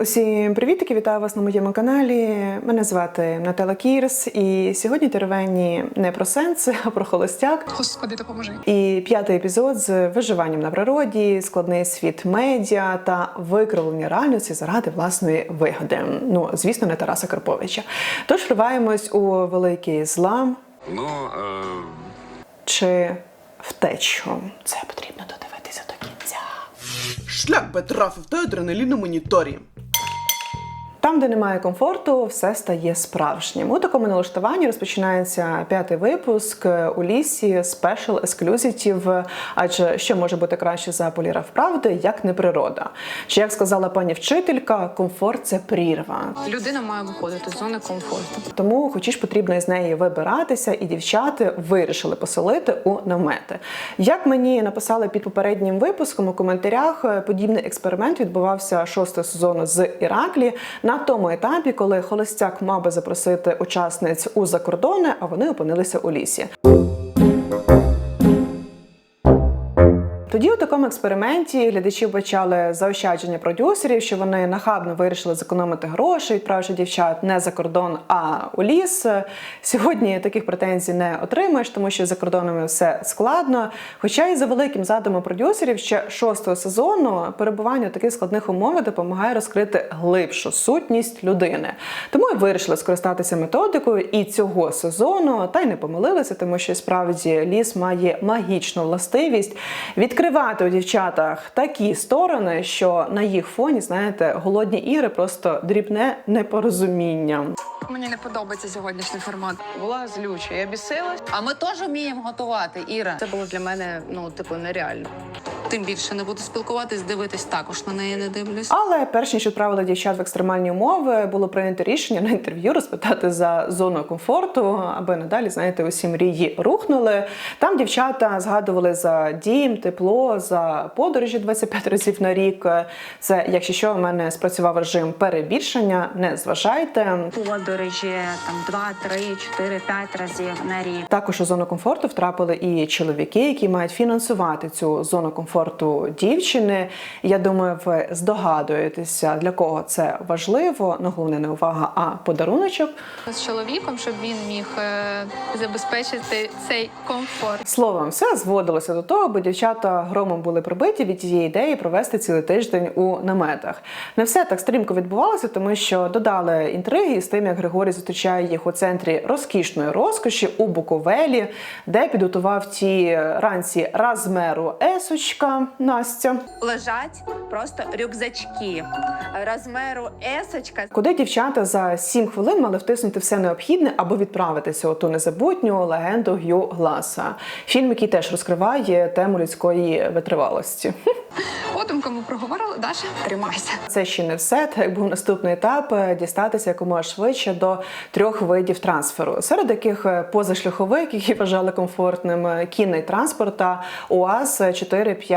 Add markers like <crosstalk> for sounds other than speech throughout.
Усім привітики, вітаю вас на моєму каналі. Мене звати Наталя Кірс, і сьогодні теревені не про сенси, <laughs> а про холостяк. Господи, допоможи. І п'ятий епізод з виживанням на природі, складний світ медіа та викривлення реальності заради власної вигоди. Ну, звісно, не Тараса Карповича. Тож вриваємось у великий злам Ну, е, чи втечу. Це потрібно додивитися до кінця. Шлях Петрафів та адреналін на моніторі. Там, де немає комфорту, все стає справжнім. У такому налаштуванні розпочинається п'ятий випуск у лісі Special Exclusive, Адже що може бути краще за поліграф правди, як не природа. Чи як сказала пані вчителька, комфорт це прірва. Людина має виходити з зони комфорту. Тому хочеш потрібно із неї вибиратися, і дівчата вирішили поселити у намети. Як мені написали під попереднім випуском у коментарях, подібний експеримент відбувався шостого сезону з Іраклі на тому етапі, коли холостяк мав би запросити учасниць у закордони, а вони опинилися у лісі. Тоді у такому експерименті глядачі бачали заощадження продюсерів, що вони нахабно вирішили зекономити гроші, відправивши дівчат не за кордон, а у ліс. Сьогодні таких претензій не отримаєш, тому що за кордонами все складно. Хоча і за великим задумом продюсерів ще шостого сезону перебування у таких складних умовах допомагає розкрити глибшу сутність людини. Тому і вирішили скористатися методикою і цього сезону, та й не помилилися, тому що справді ліс має магічну властивість відкривати у дівчатах такі сторони, що на їх фоні, знаєте, голодні ігри просто дрібне непорозуміння. Мені не подобається сьогоднішній формат. була злюча, я бісилась. А ми теж вміємо готувати, Іра. Це було для мене ну типу нереально. Тим більше не буду спілкуватись, дивитись також на неї не дивлюсь. Але перш ніж відправили дівчат в екстремальні умови, було прийнято рішення на інтерв'ю розпитати за зону комфорту, аби надалі, знаєте, усі мрії рухнули. Там дівчата згадували за дім, тепло, за подорожі 25 разів на рік. Це, якщо що, у мене спрацював режим перебільшення, не зважайте. подорожі там 2, 3, 4, 5 разів на рік. Також у зону комфорту втрапили і чоловіки, які мають фінансувати цю зону комфорту дівчини. Я думаю, ви здогадуєтеся, для кого це важливо. Ну, головне не увага, а подаруночок. З чоловіком, щоб він міг е, забезпечити цей комфорт. Словом, все зводилося до того, бо дівчата громом були пробиті від тієї ідеї провести цілий тиждень у наметах. Не все так стрімко відбувалося, тому що додали інтриги з тим, як Григорій зустрічає їх у центрі розкішної розкоші у Буковелі, де підготував ті ранці размеру есочка Настя. Лежать просто рюкзачки розміру есочка. Куди дівчата за 7 хвилин мали втиснути все необхідне, аби відправитися у ту незабутню легенду Г'ю Гласа. Фільм, який теж розкриває тему людської витривалості. <laughs> Подумками проговорили, Даша, тримайся. Це ще не все. Так як був наступний етап е, дістатися якомога швидше до трьох видів трансферу, серед яких е, позашляховик, які вважали комфортним, е, кінний транспорт та УАЗ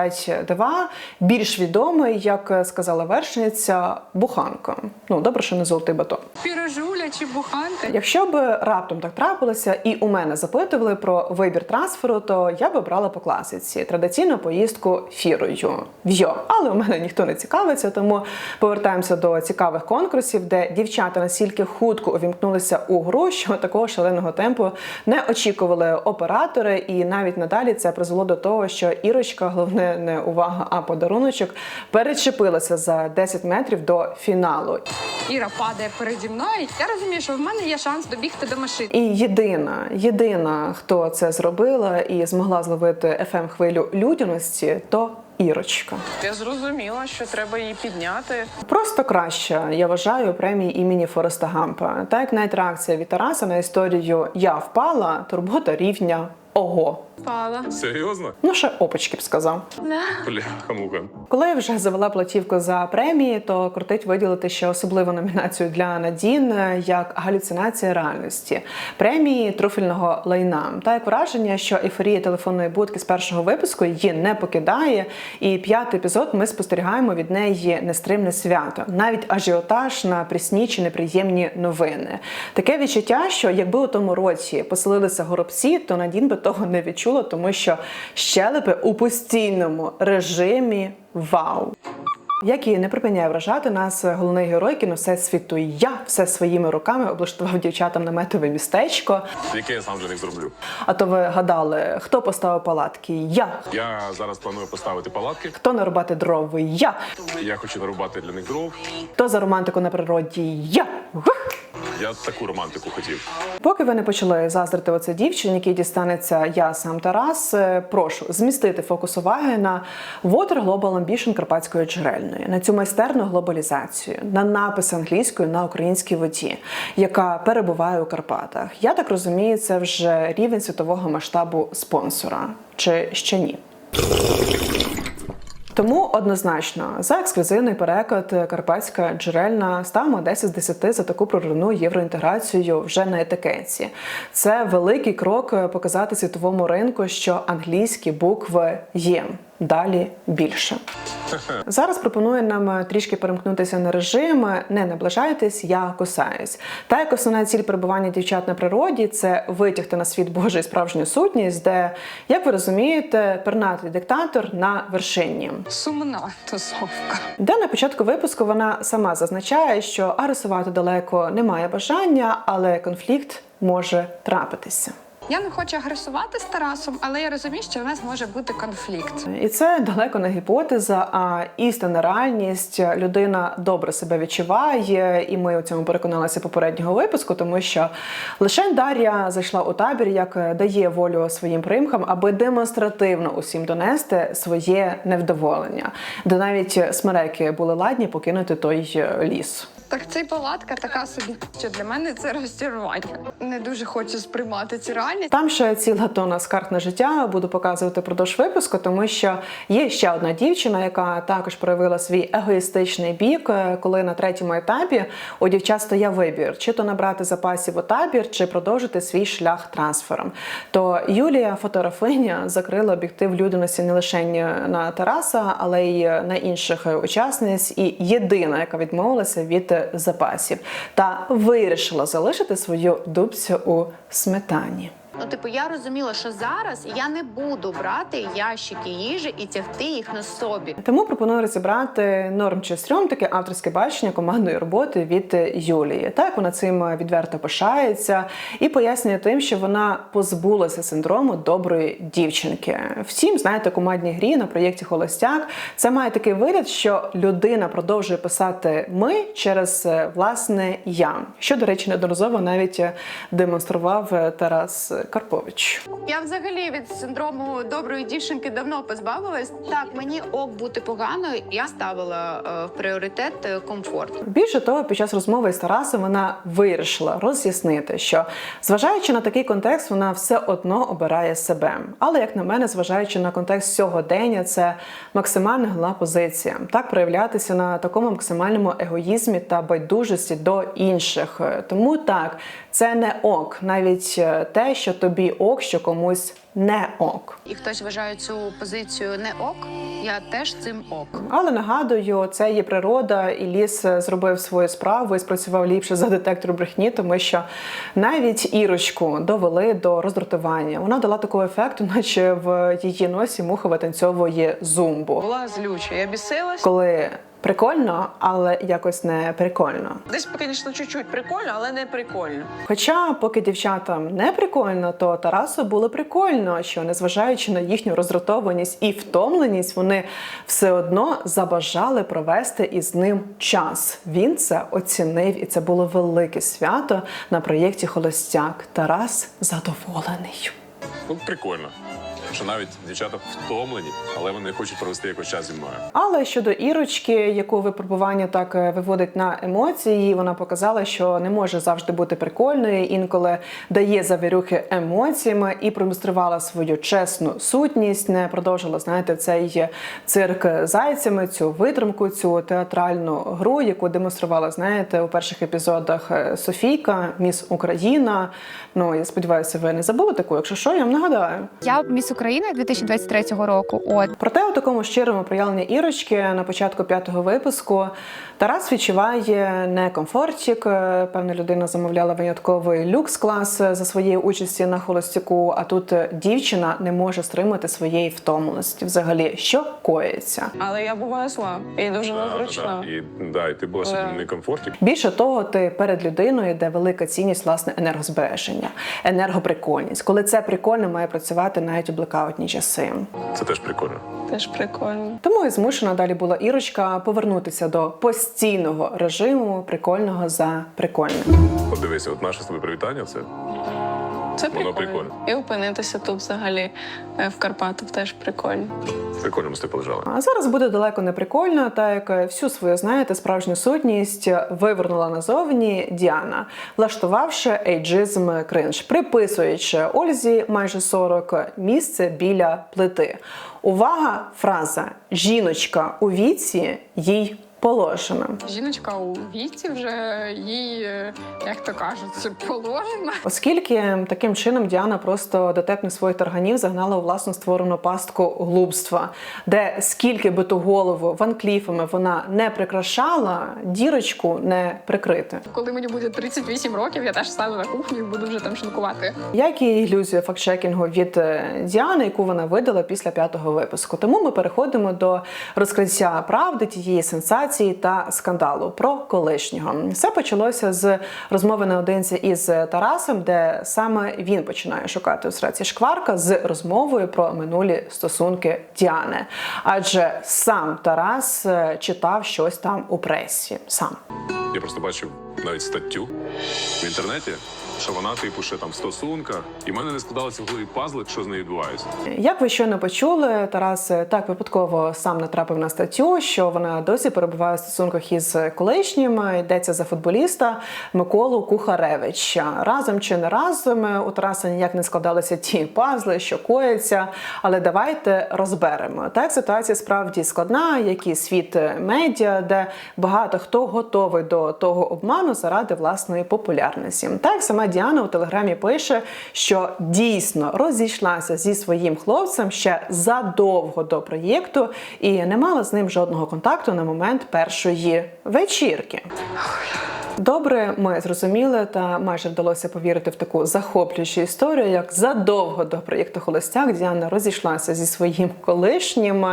452, більш відомий, як е, сказала вершниця, буханка. Ну добре, що не золотий батон. Пірожуля чи буханка. Якщо б раптом так трапилося, і у мене запитували про вибір трансферу, то я би брала по класиці традиційну поїздку фірою в'йо. Але у мене ніхто не цікавиться, тому повертаємося до цікавих конкурсів, де дівчата настільки хутко увімкнулися у гру, що такого шаленого темпу не очікували оператори, і навіть надалі це призвело до того, що Ірочка, головне не увага, а подаруночок, перечепилася за 10 метрів до фіналу. Іра падає переді мною. Я розумію, що в мене є шанс добігти до машини. І єдина, єдина, хто це зробила і змогла зловити fm хвилю людяності, то Ірочка. Я зрозуміла, що треба її підняти. Просто краще, я вважаю, премії імені Фореста Гампа. Так як навіть реакція від Тараса на історію Я впала, турбота рівня ого. Впала. серйозно? Ну, ще опачки б сказав. Бляха-мука. Коли я вже завела платівку за премії, то крутить виділити ще особливу номінацію для Надін як галюцинація реальності премії труфельного лайна. Та як враження, що ейфорія телефонної будки з першого випуску її не покидає. І п'ятий епізод ми спостерігаємо від неї нестримне свято, навіть ажіотаж на прісні чи неприємні новини. Таке відчуття, що якби у тому році поселилися горобці, то Надін би того не відчула, тому що щелепи у постійному режимі вау. Як і не припиняє вражати нас головний герой кіно всесвіту я все своїми руками облаштував дівчатам наметове містечко. Яке я сам для них зроблю. А то ви гадали, хто поставив палатки? Я. Я зараз планую поставити палатки. Хто нарубати дров? Я. Я хочу нарубати для них дров. Хто за романтику на природі? Я. Я таку романтику хотів. Поки ви не почали заздрити оце дівчині, який дістанеться я сам Тарас. е, Прошу змістити фокус уваги на Water Global Ambition Карпатської джерельної, на цю майстерну глобалізацію, на напис англійською на українській воді, яка перебуває у Карпатах. Я так розумію, це вже рівень світового масштабу спонсора, чи ще ні? Тому однозначно за ексклюзивний переклад Карпатська джерельна ставимо 10 з 10 за таку проривну євроінтеграцію вже на етикетці. Це великий крок показати світовому ринку, що англійські букви є. Далі більше. Зараз пропоную нам трішки перемкнутися на режим. Не наближайтесь, я кусаюсь. Та як основна ціль перебування дівчат на природі це витягти на світ Божий справжню сутність, де, як ви розумієте, пернатий диктатор на вершині. Сумна тусовка. Де на початку випуску вона сама зазначає, що агресувати далеко немає бажання, але конфлікт може трапитися. Я не хочу агресувати з Тарасом, але я розумію, що в нас може бути конфлікт. І це далеко не гіпотеза, а істинна реальність. Людина добре себе відчуває, і ми у цьому переконалися попереднього випуску, тому що лише Дар'я зайшла у табір, як дає волю своїм примхам, аби демонстративно усім донести своє невдоволення, де навіть смереки були ладні покинути той ліс. Так цей палатка така собі, що для мене це розчарування. Не дуже хочу сприймати цю реальність. Там ще ціла тона скарг на життя буду показувати продовж випуску, тому що є ще одна дівчина, яка також проявила свій егоїстичний бік, е, коли на третьому етапі у дівчат стояв вибір: чи то набрати запасів у табір, чи продовжити свій шлях трансфером. То Юлія, фотографиня, закрила об'єктив людяності не лише на Тараса, але й на інших учасниць, і єдина, яка відмовилася від запасів, та вирішила залишити свою дубцю у сметані. Ну, типу, я розуміла, що зараз я не буду брати ящики їжі і тягти їх на собі. Тому пропоную розібрати норм чи стрьом таке авторське бачення командної роботи від Юлії. Так вона цим відверто пишається і пояснює тим, що вона позбулася синдрому доброї дівчинки. Втім, знаєте, командній грі на проєкті Холостяк це має такий вигляд, що людина продовжує писати ми через е, власне я, що до речі, неодноразово навіть демонстрував е, Тарас Карпович. Я взагалі від синдрому доброї дівчинки давно позбавилась. Так, мені ок бути поганою. Я ставила е, в пріоритет е, комфорт. Більше того, під час розмови з Тарасом вона вирішила роз'яснити, що зважаючи на такий контекст, вона все одно обирає себе. Але як на мене, зважаючи на контекст сьогодення, це максимально гла позиція. Так проявлятися на такому максимальному егоїзмі та байдужості до інших. Тому так, це не ок, навіть е, те, що тобі ок, що комусь не ок. І хтось вважає цю позицію не ок. Я теж цим ок. Але нагадую, це є природа, і ліс е, зробив свою справу і спрацював ліпше за детектор брехні, тому що навіть ірочку довели до роздратування. Вона дала такого ефекту, <laughs> наче в її носі муха витанцьовує зумбу. Була злюча. Я бісилась. Коли прикольно, але якось не прикольно. Десь, звісно, чуть-чуть прикольно, але не прикольно. Хоча, поки дівчатам не прикольно, то Тарасу було прикольно, що незважаючи на їхню роздратованість і втомленість, вони все одно забажали провести із ним час. Він це оцінив, і це було велике свято на проєкті Холостяк. Тарас задоволений. Ну, прикольно. Що навіть дівчата втомлені, але вони хочуть провести якось час зі мною. Але щодо Ірочки, яку випробування так е, виводить на емоції, вона показала, що не може завжди бути прикольною, інколи дає завірюхи емоціями і продемонструвала свою чесну сутність, не продовжила знаєте цей цирк зайцями, цю витримку, цю театральну гру, яку демонструвала, знаєте, у перших епізодах е, Софійка, Міс Україна. Ну я сподіваюся, ви не забули таку. Якщо що, я вам нагадаю. Я міс України 2023 року. От Проте у такому щирому проявленні Ірочки на початку п'ятого випуску Тарас відчуває не комфортік. Е, Певна людина замовляла винятковий люкс-клас за своєї участі на холостяку. А тут дівчина не може стримати своєї втомленості. Взагалі, що коїться? Але я буваю зла і дуже да, І, да, і ти була собі Да. не комфорті. Більше того, ти перед людиною, де велика цінність власне енергозбереження, енергоприкольність. Коли це прикольно, має працювати навіть у блекаутні часи. Це теж прикольно. Теж прикольно. Тому і змушена далі була Ірочка повернутися до постійного режиму прикольного за прикольним. От дивися, от наше з тобою привітання це Це Воно прикольно. прикольно. І опинитися тут взагалі е, в Карпатах теж прикольно. прикольно ми з полежали. А зараз буде далеко не прикольно, так як всю свою, знаєте, справжню сутність вивернула назовні Діана, влаштувавши ейджизм кринж, приписуючи Ользі майже 40 місце біля плити. Увага! Фраза жіночка у віці їй положена. Жіночка у віці вже їй, е, як то кажуть, положено. Оскільки таким чином Діана просто дотепних своїх тарганів загнала у власну створену пастку глупства, де скільки би ту голову ванкліфами вона не прикрашала, дірочку не прикрити. Коли мені буде 38 років, я теж стану на кухню і буду вже там шинкувати. Як і ілюзія фактчекінгу від е, Діани, яку вона видала після п'ятого випуску. Тому ми переходимо до розкриття правди тієї сенсації та скандалу про колишнього. Все почалося з розмови наодинці із Тарасом, де саме він починає шукати у сраці шкварка з розмовою про минулі стосунки Діани. Адже сам Тарас е, читав щось там у пресі. Сам. Я просто бачив навіть статтю в інтернеті, що вона, типу, ще там в стосунках, і в мене не складалося в голові пазлик, що з нею відбувається. Як ви щойно почули, Тарас так випадково сам натрапив на статтю, що вона досі перебуває в стосунках із колишнім. Йдеться за футболіста Миколу Кухаревича. Разом чи не разом у Тараса ніяк не складалися ті пазли, що кояться. Але давайте розберемо. Так ситуація справді складна, як і світ медіа, де багато хто готовий до того обману заради власної популярності. Так сама Діана у телеграмі пише, що дійсно розійшлася зі своїм хлопцем ще задовго до проєкту і не мала з ним жодного контакту на момент першої вечірки. Добре, ми зрозуміли та майже вдалося повірити в таку захоплюючу історію, як задовго до проєкту Холостяк Діана розійшлася зі своїм колишнім.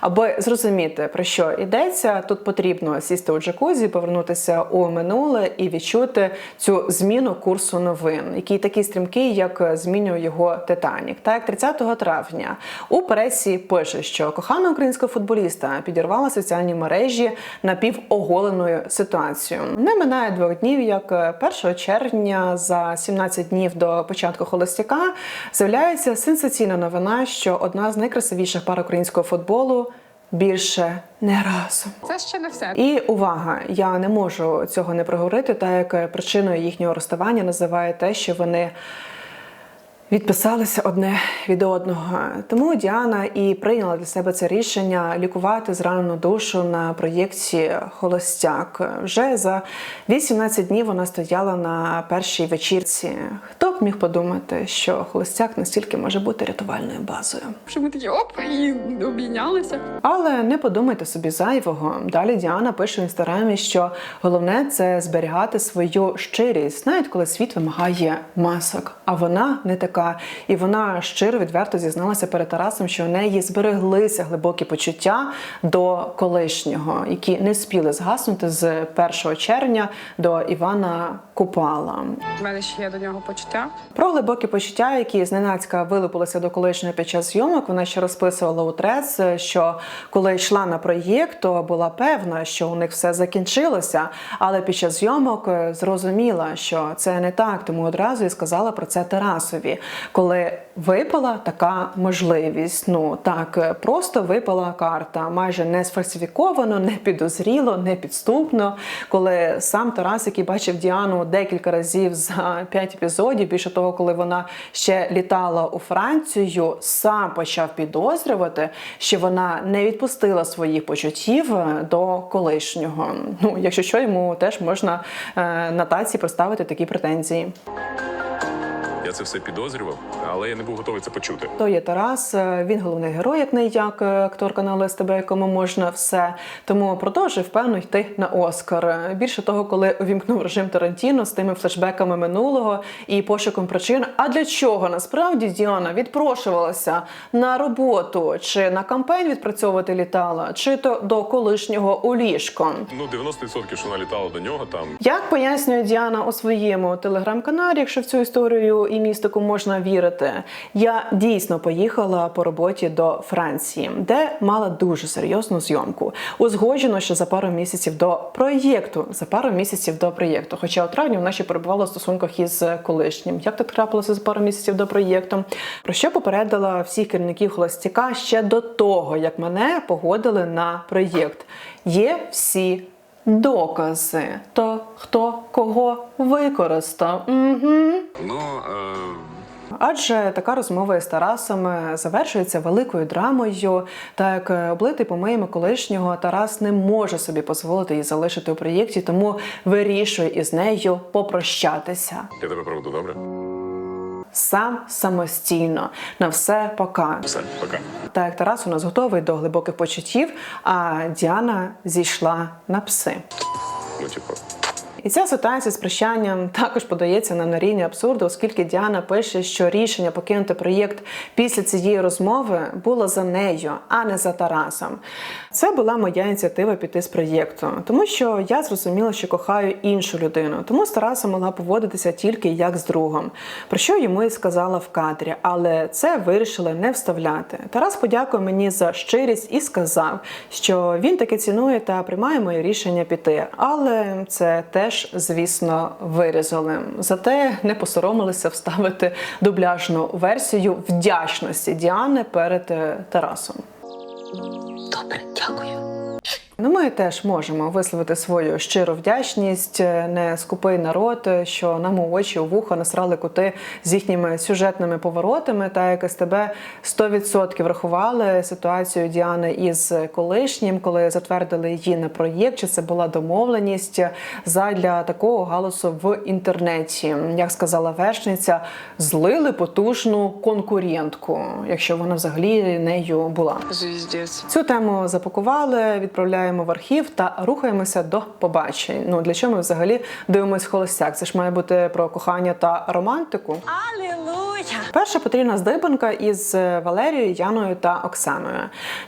Аби зрозуміти про що йдеться, тут потрібно сісти у джакузі, повернутися у минуле і відчути цю зміну курсу новин, який такий стрімкий, як змінює його Титанік. Так, 30 травня у пресі пише, що кохана українського футболіста підірвала соціальні мережі напівоголеною ситуацією. Не минає двох днів, як 1 червня за 17 днів до початку холостяка з'являється сенсаційна новина, що одна з найкрасивіших пар українського футболу більше не разом. Це ще не все. І увага, я не можу цього не проговорити, так як причиною їхнього розставання називає те, що вони. Відписалися одне від одного. Тому Діана і прийняла для себе це рішення лікувати зранену душу на проєкті Холостяк. Вже за 18 днів вона стояла на першій вечірці. Хто б міг подумати, що холостяк настільки може бути рятувальною базою? Що ми такі оп і обійнялися. Але не подумайте собі зайвого. Далі Діана пише в інстаграмі, що головне це зберігати свою щирість, навіть коли світ вимагає масок. А вона не така. І вона щиро відверто зізналася перед Тарасом, що у неї збереглися глибокі почуття до колишнього, які не спіли згаснути з 1 червня до Івана Купала. У мене ще є до нього почуття. Про глибокі почуття, які зненацька вилупилися до колишнього під час зйомок, вона ще розписувала у трец, що коли йшла на проєкт, то була певна, що у них все закінчилося. Але під час зйомок е, зрозуміла, що це не так, тому одразу і сказала про це Тарасові, коли випала така можливість. Ну так е, просто випала карта, майже не сфальсифіковано, не підозріло, не підступно. Коли сам Тарас, який бачив Діану декілька разів за п'ять епізодів, більше того, коли вона ще літала у Францію, сам почав підозрювати, що вона не відпустила своїх почуттів е, до колишнього. Ну, якщо що, йому теж можна е, на таці поставити такі претензії. Я це все підозрював, але я не був готовий це почути. То є Тарас, е, він головний герой, як не як е, актор каналу СТБ, якому можна все. Тому продовжив певно йти на Оскар. Більше того, коли увімкнув режим Тарантіно з тими флешбеками минулого і пошуком причин. А для чого насправді Діана відпрошувалася на роботу чи на кампейн відпрацьовувати літала, чи то до колишнього у ліжко. Ну, 90% що вона літала до нього там. Як пояснює Діана у своєму телеграм-каналі, якщо в цю історію і містику можна вірити, я дійсно поїхала по роботі до Франції, де мала дуже серйозну зйомку. Узгоджено ще за пару місяців до проєкту. За пару місяців до проєкту. Хоча у травні вона ще перебувала в стосунках із колишнім. Як так трапилося за пару місяців до проєкту? Про що попередила всіх керівників холостяка ще до того, як мене погодили на проєкт. Є всі докази. То хто кого використав? Угу. Ну, е, Адже така розмова із Тарасом е, завершується великою драмою. Так як е, облитий помиємо колишнього, Тарас не може собі дозволити її залишити у проєкті, тому вирішує із нею попрощатися я тебе проведу, добре? Сам самостійно на все пока. Все, пока. Так як Тарас у нас готовий до глибоких почуттів, а Діана зійшла на пси. Ну, типу. І ця ситуація з прощанням також подається нам на рівні абсурду, оскільки Діана пише, що рішення покинути проєкт після цієї розмови було за нею, а не за Тарасом. Це була моя ініціатива піти з проєкту, тому що я зрозуміла, що кохаю іншу людину. Тому з Тарасом могла поводитися тільки як з другом, про що йому і сказала в кадрі, але це вирішила не вставляти. Тарас подякував мені за щирість і сказав, що він таки цінує та приймає моє рішення піти. Але це теж, звісно, вирізали. Зате не посоромилися вставити дубляжну версію вдячності Діани перед е, Тарасом. Добре, дякую. Ну, ми теж можемо висловити свою щиру вдячність, е, не скупий народ, е, що нам у очі у вухо насрали кути з їхніми сюжетними поворотами. Та як СТБ 100% врахували ситуацію Діани із колишнім, коли затвердили її на проєкт. Чи це була домовленість задля такого галасу в інтернеті? Як сказала вершниця, злили потужну конкурентку, якщо вона взагалі нею була. Звіздець. Цю тему запакували, відправляємо в архів та рухаємося до побачень. Ну для чого ми взагалі дивимось холостяк? Це ж має бути про кохання та романтику. Алілуя! Перша потрібна здибанка із Валерією, Яною та Оксаною,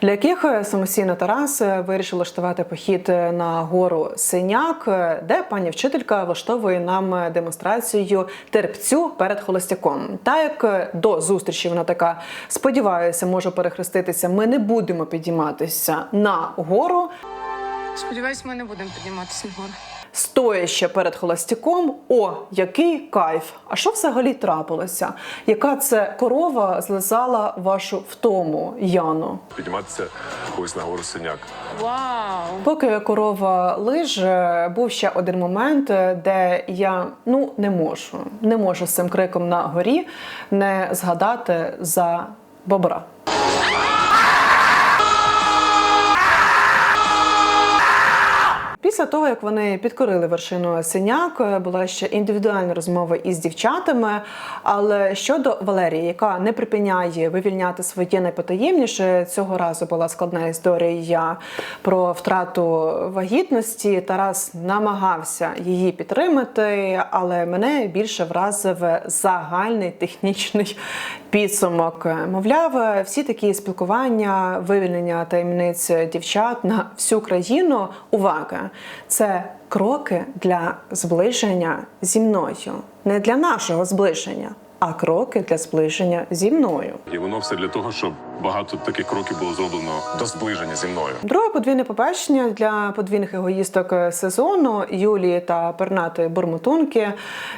для яких самостійно Тарас вирішив влаштувати похід на гору Синяк, де пані вчителька влаштовує нам демонстрацію терпцю перед холостяком. Та як до зустрічі вона така сподіваюся, може перехреститися. Ми не будемо підійматися на гору. Сподіваюсь, ми не будемо підніматися на гору. Стоячи перед холостяком, о, який кайф! А що взагалі трапилося? Яка це корова злизала вашу втому, Яну? Підніматися ось на гору синяк. Вау! Поки корова лиже, був ще один момент, де я ну не можу, не можу з цим криком на горі не згадати за бобра. Після того, як вони підкорили вершину синяк, була ще індивідуальна розмова із дівчатами. Але щодо Валерії, яка не припиняє вивільняти своє найпотаємніше, цього разу була складна історія про втрату вагітності. Тарас намагався її підтримати, але мене більше вразив загальний технічний підсумок. Мовляв, всі такі спілкування, вивільнення таємниць дівчат на всю країну. Увага! Це кроки для зближення зі мною, не для нашого зближення, а кроки для зближення зі мною. І воно все для того, щоб багато таких кроків було зроблено до зближення зі мною. Друге подвійне побачення для подвійних егоїсток сезону Юлії та пернатої бурмотунки,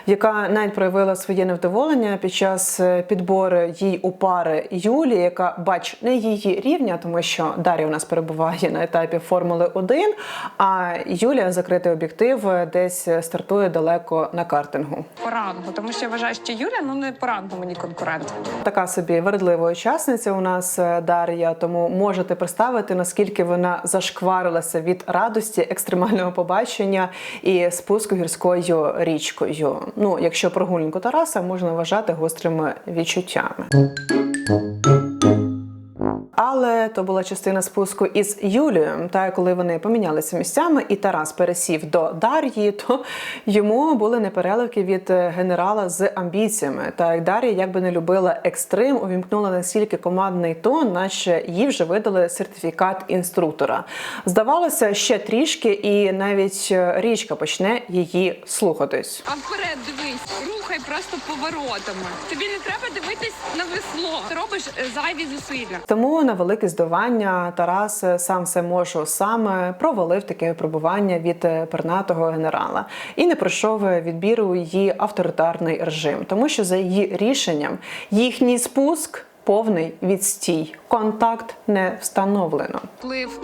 яка навіть проявила своє невдоволення під час підбору їй у пари Юлії, яка бач не її рівня, тому що Дар'я у нас перебуває на етапі Формули 1, а Юлія закритий об'єктив десь стартує далеко на картингу. По рангу, тому що я вважаю, що Юля ну не по рангу мені конкурент. Така собі вередлива учасниця у нас нас е, Дар'я, тому можете представити, наскільки вона зашкварилася від радості екстремального побачення і спуску гірською річкою. Ну, якщо прогулянку Тараса можна вважати гострими відчуттями. Але то була частина спуску із Юлією. Та коли вони помінялися місцями, і Тарас пересів до Дар'ї, то йому були непереливки від е, генерала з амбіціями. Та як Дар'я, якби не любила екстрим, увімкнула настільки командний тон, наче їй вже видали сертифікат інструктора. Здавалося, ще трішки, і навіть е, річка почне її слухатись. А вперед дивись, рухай просто поворотами. Тобі не треба дивитись на весло. Ти робиш е, зайві зусилля. Тому на велике здавання Тарас е, сам все можу сам провалив таке випробування від е, пернатого генерала і не пройшов відбір у її авторитарний режим, тому що за її рішенням їхній спуск повний відстій, контакт не встановлено. Вплив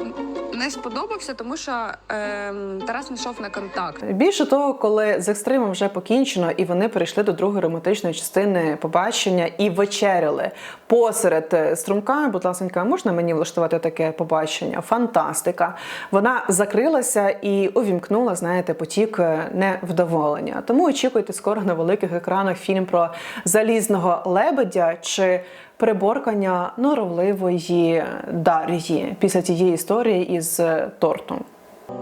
не сподобався, тому що ем, Тарас не йшов на контакт. Більше того, коли з екстримом вже покінчено, і вони перейшли до другої романтичної частини побачення і вечеряли посеред е, струмка. Будь ласка, можна мені влаштувати таке побачення? Фантастика! Вона закрилася і увімкнула, знаєте, потік е, невдоволення. Тому очікуйте скоро на великих екранах фільм про залізного лебедя чи. Приборкання норовливої Дар'ї після тієї історії із е, тортом.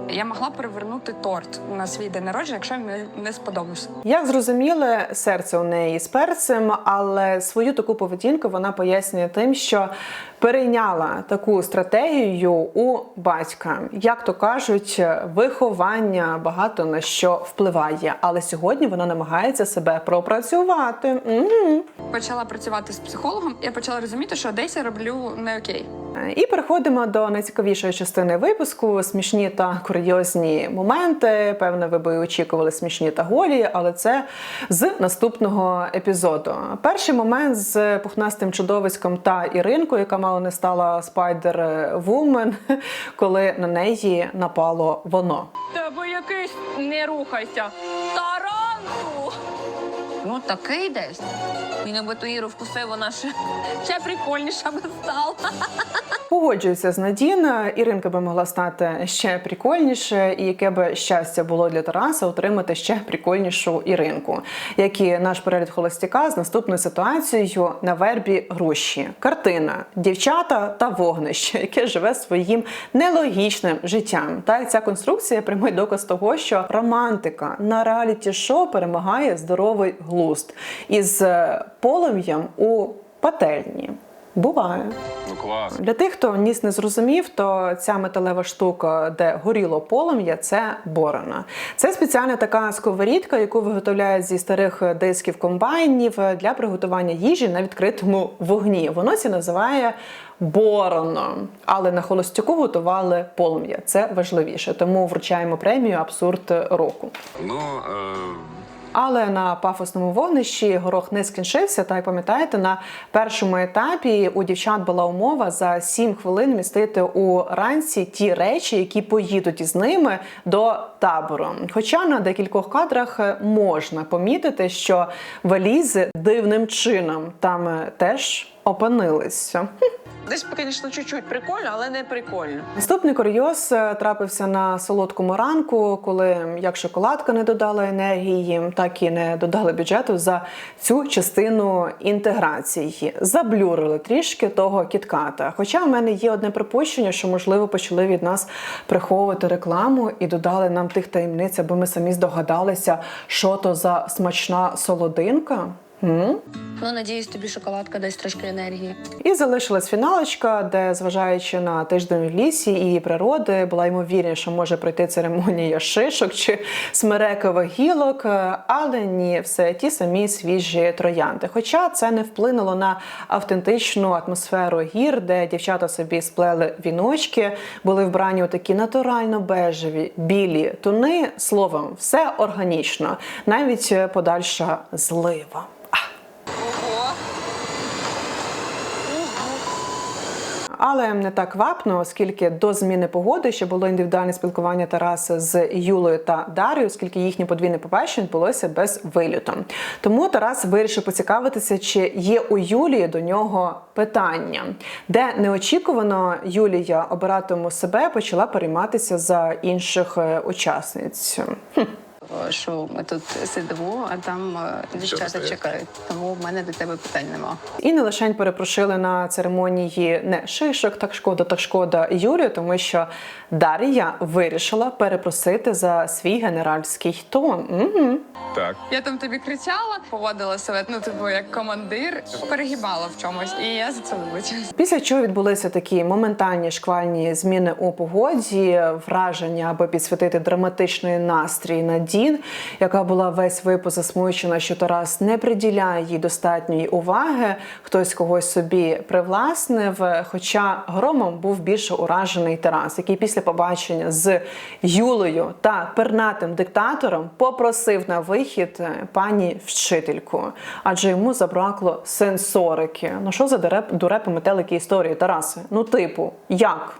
Я могла перевернути торт на свій день народження, якщо мені не сподобався. Як зрозуміли, серце у неї з перцем, але свою таку поведінку вона пояснює тим, що перейняла таку стратегію у батька. Як то кажуть, виховання багато на що впливає. Але сьогодні вона намагається себе пропрацювати. М. Почала працювати з психологом, я почала розуміти, що десь я роблю не окей. І переходимо до найцікавішої частини випуску: смішні та курйозні моменти. Певно, ви би очікували смішні та голі, але це з наступного епізоду. Перший момент з пухнастим чудовиськом та Іринкою, яка мало не стала спайдер вумен, <laughs> коли на неї напало воно. Тебе якийсь не рухайся. Таранту! Ну такий десь. Аби ту Іру вкусив, вона ще, ще прикольніша би стала. Погоджуюся з Надін. Іринка би могла стати ще прикольніше, і яке би щастя було для Тараса отримати ще прикольнішу Іринку, як і наш переліт холостяка з наступною ситуацією на вербі груші. Картина дівчата та вогнище, яке живе своїм нелогічним життям. Та ця конструкція прямий доказ того, що романтика на реаліті шоу перемагає здоровий глузд із е, полум'ям у пательні. Буває. Ну клас. Для тих, хто ніс не зрозумів, то ця металева штука, де горіло полум'я, це борона. Це спеціальна така сковорідка, яку виготовляють зі старих дисків комбайнів для приготування їжі на відкритому вогні. Воно це називає бороно, але на холостяку готували полум'я. Це важливіше, тому вручаємо премію Абсурд року. Ну е, Але на пафосному вогнищі горох не скінчився. Та як пам'ятаєте, на першому етапі у дівчат була умова за 7 хвилин містити у ранці ті речі, які поїдуть із ними до табору. Хоча на декількох кадрах можна помітити, що валізи дивним чином там теж опинилися. Десь, звісно, чуть-чуть прикольно, але не прикольно. Наступний курйоз е, трапився на солодкому ранку, коли як шоколадка не додала енергії, так і не додали бюджету за цю частину інтеграції. Заблюрили трішки того кітката. Хоча в мене є одне припущення, що можливо почали від нас приховувати рекламу і додали нам тих таємниць, аби ми самі здогадалися, що то за смачна солодинка. М? Ну, надіюсь, тобі шоколадка дасть трошки енергії. І залишилась фіналочка, де, зважаючи на тиждень в лісі і природи, була ймовірність, що може пройти церемонія шишок чи смерекових гілок, але ні, все ті самі свіжі троянди. Хоча це не вплинуло на автентичну атмосферу гір, де дівчата собі сплели віночки, були вбрані у такі натурально бежеві, білі туни. Словом, все органічно, навіть подальша злива. Але не так вапно, оскільки до зміни погоди ще було індивідуальне спілкування Тараса з Юлею та Дар'єю, оскільки їхнє подвійне побачення відбулося без вилюту. Тому Тарас вирішив поцікавитися, чи є у Юлії до нього питання, де неочікувано Юлія обиратиму себе почала перейматися за інших е, учасниць. Хм. Що ми тут сидимо, а там е, дівчата чекають. Тому в мене до тебе питань нема. І не лише перепрошили на церемонії не шишок, так шкода, так шкода Юлію, тому що Дар'я вирішила перепросити за свій генеральський тон. Угу. Так. Я там тобі кричала, поводила себе, ну типу як командир, перегибала в чомусь, і я за це вибачилась. Після чого відбулися такі моментальні шквальні зміни у погоді, враження, аби підсвітити драматичний настрій Надін, яка була весь випуск засмучена, що Тарас не приділяє їй достатньої уваги. Хтось когось собі привласнив. Хоча громом був більше уражений Тарас, який після побачення з Юлею та пернатим диктатором попросив на вихід е, пані вчительку, адже йому забракло сенсорики. Ну що за дуреп, дурепи метелики історії, Тараси? Ну, типу, як?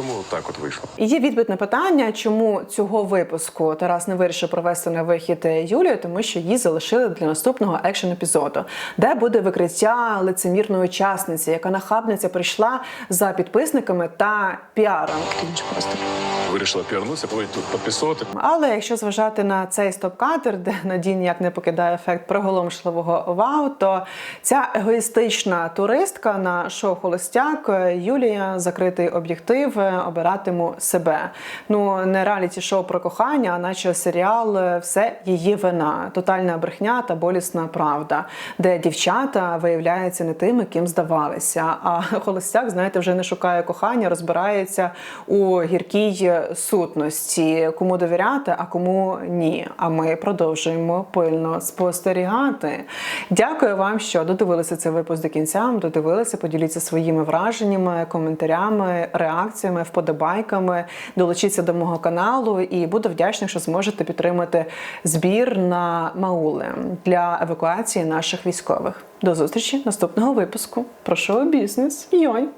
Тому так от вийшло. І є відповідь на питання, чому цього випуску Тарас не вирішив провести на вихід Юлію, тому що її залишили для наступного екшн епізоду, де буде викриття лицемірної учасниці, яка нахабниця прийшла за підписниками та піаром. Вирішила піарнутися, повинні тут підписувати. Але якщо зважати на цей стоп-кадр, де Надій ніяк не покидає ефект приголомшливого вау, то ця егоїстична туристка на шоу Холостяк Юлія закритий об'єктив обиратиму себе. Ну не реаліті шоу про кохання, а наче серіал все її вина, тотальна брехня та болісна правда, де дівчата виявляються не тими, ким здавалися. А холостяк, знаєте, вже не шукає кохання, розбирається у гіркій сутності, кому довіряти, а кому ні. А ми продовжуємо пильно спостерігати. Дякую вам, що додивилися цей випуск до кінця. Додивилися, поділіться своїми враженнями, коментарями, реакціями, вподобайками. Долучіться до мого каналу і буду вдячна, що зможете підтримати збір на Маули для евакуації наших військових. До зустрічі наступного випуску. Про шоу бізнес. Йой!